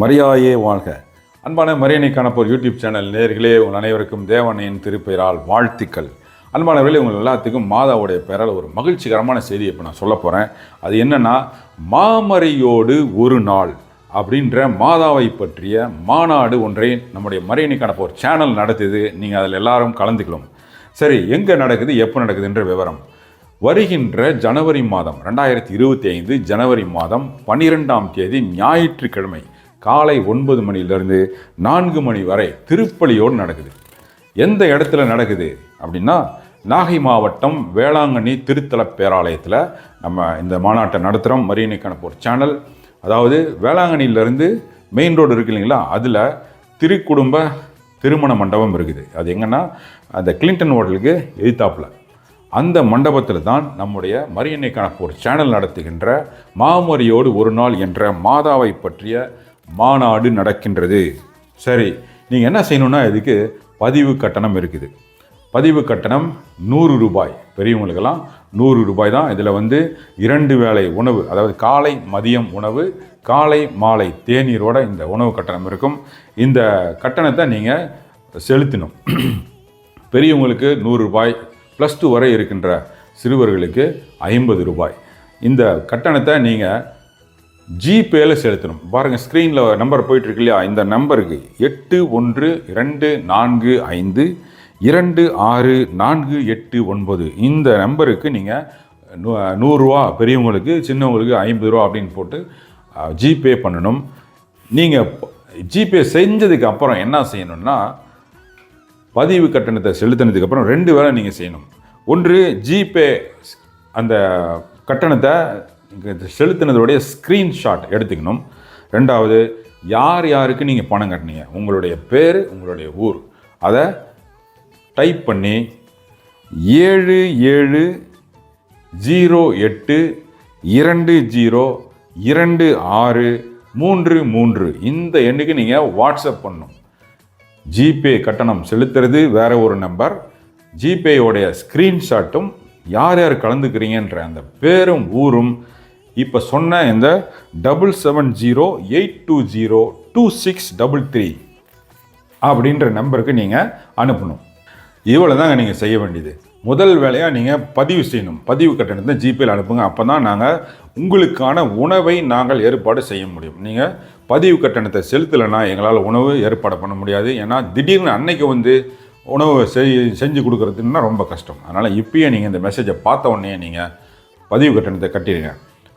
மரியாயே வாழ்க. அன்பான மரியணை காணப்போர் யூடியூப் சேனல் நேர்களே உங்கள் அனைவருக்கும் தேவனையின் திருப்பெயரால் வாழ்த்துக்கள். அன்பானவர்களே உங்கள் எல்லாத்துக்கும் மாதாவுடைய பெயரால் ஒரு மகிழ்ச்சிகரமான செய்தியை இப்போ நான் சொல்ல போகிறேன் அது என்னென்னா மாமறையோடு ஒரு நாள் அப்படின்ற மாதாவை பற்றிய மாநாடு ஒன்றை நம்முடைய மரியணை காணப்போர் சேனல் நடத்துது நீங்கள் அதில் எல்லாரும் கலந்துக்கலாம் சரி எங்கே நடக்குது எப்போ நடக்குதுன்ற விவரம். வருகின்ற ஜனவரி மாதம் ரெண்டாயிரத்தி இருபத்தி ஐந்து ஜனவரி மாதம் பன்னிரெண்டாம் தேதி ஞாயிற்றுக்கிழமை. காலை ஒன்பது மணியிலிருந்து நான்கு மணி வரை திருப்பலியோடு நடக்குது. எந்த இடத்துல நடக்குது அப்படின்னா நாகை மாவட்டம் வேளாங்கண்ணி திருத்தல பேராலயத்தில் நம்ம இந்த மாநாட்டை நடத்துகிறோம் மரியணை ஒரு சேனல். அதாவது வேளாங்கண்ணியிலேருந்து மெயின் ரோடு இருக்கு இல்லைங்களா? அதில் திருக்குடும்ப திருமண மண்டபம் இருக்குது. அது எங்கன்னா அந்த கிளின்டன் ஹோட்டலுக்கு எதிர்த்தாப்புல அந்த மண்டபத்தில் தான் நம்முடைய மரியன்னை கணப்போர் சேனல் நடத்துகின்ற மாமரியோடு ஒரு நாள் என்ற மாதாவை பற்றிய மாநாடு நடக்கின்றது. சரி நீங்கள் என்ன செய்யணும்னா இதுக்கு பதிவு கட்டணம் இருக்குது. பதிவு கட்டணம் நூறு ரூபாய். பெரியவங்களுக்கெல்லாம் நூறு ரூபாய் தான். இதில் வந்து இரண்டு வேளை உணவு அதாவது காலை மதியம் உணவு காலை மாலை தேநீரோட இந்த உணவு கட்டணம் இருக்கும். இந்த கட்டணத்தை நீங்கள் செலுத்தணும். பெரியவங்களுக்கு நூறு ரூபாய் ப்ளஸ் டூ வரை இருக்கின்ற சிறுவர்களுக்கு ஐம்பது ரூபாய். இந்த கட்டணத்தை நீங்கள் ஜிபேல செலுத்தணும். பாருங்கள் ஸ்க்ரீனில் நம்பர் போயிட்டுருக்கு இல்லையா இந்த நம்பருக்கு எட்டு ஒன்று இரண்டு நான்கு ஐந்து இரண்டு ஆறு நான்கு எட்டு ஒன்பது. இந்த நம்பருக்கு நீங்கள் நூ நூறுரூவா பெரியவங்களுக்கு சின்னவங்களுக்கு ஐம்பது ரூபா அப்படின்னு போட்டு ஜிபே பண்ணணும். நீங்கள் ஜிபே செஞ்சதுக்கு அப்புறம் என்ன செய்யணும்னா பதிவு கட்டணத்தை செலுத்தினதுக்கு அப்புறம் ரெண்டு வேலை நீங்கள் செய்யணும். ஒன்று ஜிபே அந்த கட்டணத்தை செலுத்தினதோடைய ஸ்க்ரீன்ஷாட் எடுத்துக்கணும். ரெண்டாவது யார் யாருக்கு நீங்கள் பணம் கட்டினீங்க? உங்களுடைய பேர் உங்களுடைய ஊர். அதை டைப் பண்ணி ஏழு ஏழு ஜீரோ எட்டு இரண்டு ஜீரோ இரண்டு ஆறு மூன்று மூன்று. இந்த எண்ணுக்கு நீங்கள் வாட்ஸ்அப் பண்ணும் ஜிபே கட்டணம் செலுத்துறது வேற ஒரு நம்பர். ஜிபேயோடைய ஸ்க்ரீன்ஷாட்டும் யார் யார் கலந்துக்கிறீங்கன்ற அந்த பேரும் ஊரும் இப்போ சொன்ன இந்த double seven zero eight two zero two six double three அப்படின்ற நம்பருக்கு நீங்கள் அனுப்பணும். இவ்வளோ தாங்க நீங்கள் செய்ய வேண்டியது. முதல் வேலையாக நீங்கள் பதிவு செய்யணும். பதிவு கட்டணத்தை ஜிபேயில் அனுப்புங்க. அப்போ தான் நாங்கள் உங்களுக்கான உணவை நாங்கள் ஏற்பாடு செய்ய முடியும். நீங்கள் பதிவு கட்டணத்தை செலுத்தலைன்னா எங்களால் உணவு ஏற்பாடு பண்ண முடியாது. ஏன்னா திடீர்னு அன்னைக்கு வந்து உணவு செய் செஞ்சு கொடுக்குறதுன்னா ரொம்ப கஷ்டம். அதனால் இப்பயே நீங்கள் இந்த மெசேஜை பார்த்த உடனே நீங்கள் பதிவு கட்டணத்தை கட்டிடுங்க.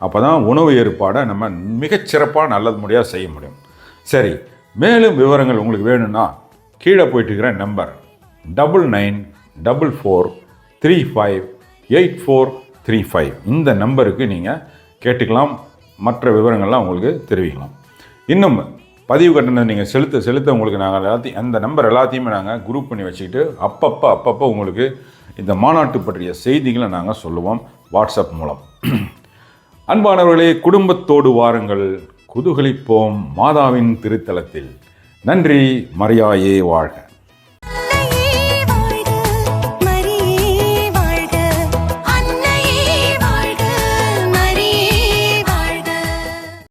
அப்போ தான் உணவு ஏற்பாடை நம்ம மிகச்சிறப்பாக நல்லது முறையாக செய்ய முடியும். சரி மேலும் விவரங்கள் உங்களுக்கு வேணும்னா கீழே போயிட்டு இருக்கிற number double nine double four three five eight four three five இந்த நம்பருக்கு நீங்கள் கேட்டுக்கலாம் மற்ற விவரங்கள்லாம் உங்களுக்கு தெரிவிக்கலாம். இன்னும் பதிவு கட்டணம் நீங்கள் செலுத்த செலுத்த உங்களுக்கு நாங்கள் எல்லாத்தையும் அந்த நம்பர் எல்லாத்தையுமே நாங்கள் குரூப் பண்ணி வச்சுக்கிட்டு அப்பப்போ அப்பப்போ உங்களுக்கு இந்த மாநாட்டு பற்றிய செய்திகளை நாங்கள் சொல்லுவோம். வாட்ஸ்அப் மூலம். அன்பானவர்களே குடும்பத்தோடு வாருங்கள். குதூகலிப்போம் மாதாவின் திருத்தலத்தில். நன்றி மரியாயே வாழ்க.